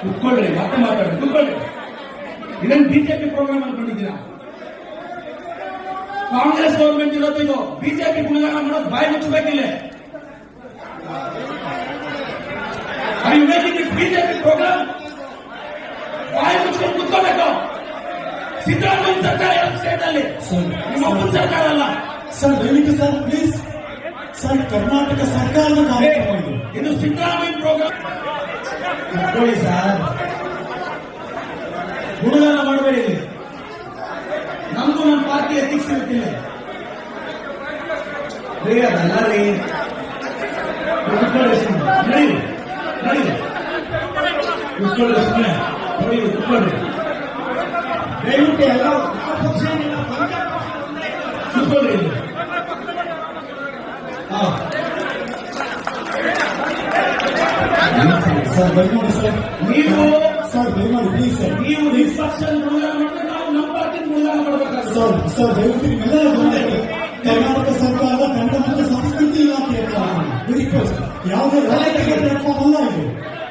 ಕುತ್ಕೊಳ್ಳಿ ಮತ್ತೆ ಮಾತಾಡ್ರಿ ಕುತ್ಕೊಳ್ಳಿ ಇದನ್ನು ಬಿಜೆಪಿ ಪ್ರೋಗ್ರಾಮ್ ಅನ್ಕೊಂಡಿದ್ದೀರಾ ಕಾಂಗ್ರೆಸ್ ಗೌರ್ಮೆಂಟ್ ಇರೋದು ಇದು. ಬಿಜೆಪಿ ಗುಣಗಾನ ಮಾಡೋದು ಬಾಯಿ ಮುಚ್ಚಬೇಕಿಲ್ಲ. BJP program? ಬಾಯಿ ಮುಚ್ಕೊಂಡು ಕುತ್ಕೋಬೇಕು ಸಿದ್ದರಾಮಯ್ಯ ಸರ್ಕಾರ ಸ್ಟೇಟ್ ಅಲ್ಲಿ ನಿಮ್ಮ ಮುಂದ್ ಸರ್ಕಾರ ಅಲ್ಲ. ಸರ್ ದಯವಿಟ್ಟು ಸರ್ ಪ್ಲೀಸ್ ಸರ್ ಕರ್ನಾಟಕ ಸರ್ಕಾರದ ಕಾರ್ಯಕ್ರಮ ಇದು. ಇದು ಸಿದ್ದರಾಮಯ್ಯ ಪ್ರೋಗ್ರಾಮ್ ಕುತ್ಕೊಳ್ಳಿ ಸರ್ ಗುಣಗಾನ ಮಾಡಬೇಡಿ ಇಲ್ಲಿ. ನಮಗೂ ನಮ್ಮ ಪಾರ್ಟಿ ಎಥಿಕ್ಸ್ ಇರುತ್ತಿಲ್ಲ ರೀ ಅದಲ್ಲ ರೀ ಕುತ್ಕೊಳ್ಳಿ ಸುಮ್ಮನೆ ನಡೀರಿ ನಡೀರಿ ಕುತ್ಕೊಳ್ಳಿ ಸುಮ್ಮನೆ ನಡೀರಿ ಕುತ್ಕೊಳ್ಳಿ ದಯವಿಟ್ಟು ಎಲ್ಲ ಕುತ್ಕೊಳ್ಳಿ ಇಲ್ಲಿ ಹಾ ಸರ್ ದಯಮಾಡಿ ಸರ್ ನೀವು ಸರ್ ದಯಮಾಡಿ ಪ್ಲೀಸ್ ಸರ್ ನೀವು ಗುಣಗಾನ ಮಾಡಿದ್ರೆ ನಾವು ಸರ್ ಸರ್ ದಯವಿಟ್ಟು ಕರ್ನಾಟಕ ಸರ್ಕಾರದ ಕನ್ನಡ ಸಂಸ್ಕೃತಿ ಇಲಾಖೆ ರಿಕ್ವೆಸ್ಟ್ ಯಾವುದೇ ರಾಜಕೀಯ ಪ್ಲಾಟ್ಫಾರ್ಮ್ ಅಲ್ಲ ಇದು.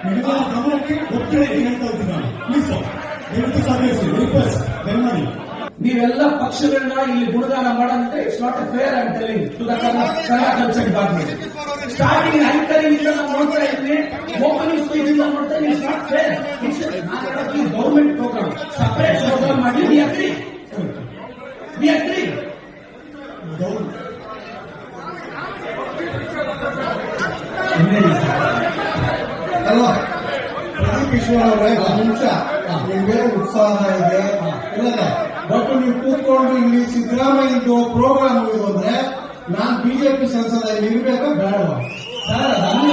ನಿಮ್ಮೆಲ್ಲರ ಗಮನಕ್ಕೆ ಒತ್ತಿಗೆ ಹೇಳ್ತಾ ಇದ್ದೀನಿ ನಾನು ಪ್ಲೀಸ್ ಸರ್ ರಿಕ್ವೆಸ್ಟ್ ನೀವೆಲ್ಲ ಪಕ್ಷಗಳನ್ನ ಇಲ್ಲಿ ಗುಣಗಾನ ಮಾಡಂತೆ. It's not a fair and telling to the culture department starting anchoring ಇಂದ ನಾವು ನೋಡ್ತಾ ನೋಡ್ತಾ ಇದ್ವಿ it's not fair it's government program separate program ಮಾಡಿ ವಿ ಅಗ್ರಿ ವಿ ಅಗ್ರಿ ಅಲ್ವಾ ಪ್ರದೀಪ್ ಈಶ್ವರ್ ಅವರೇ ಒಂದು ನಿಮಿಷ ನಿಮ್ಗೆ ಉತ್ಸಾಹ ಇದೆ ಇಲ್ಲದ ಬಟ್ ನೀವು ಕೂತ್ಕೊಂಡು ಇಲ್ಲಿ ಸಿದ್ದರಾಮಯ್ಯದು ಪ್ರೋಗ್ರಾಮ್ ಇದು ಅಂದ್ರೆ ನಾನ್ ಬಿಜೆಪಿ ಸಂಸದ ಇಲ್ಲಿ ಇರ್ಬೇಕಾ ಬೇಡವಾ ಸರ್ ಅದಲ್ಲ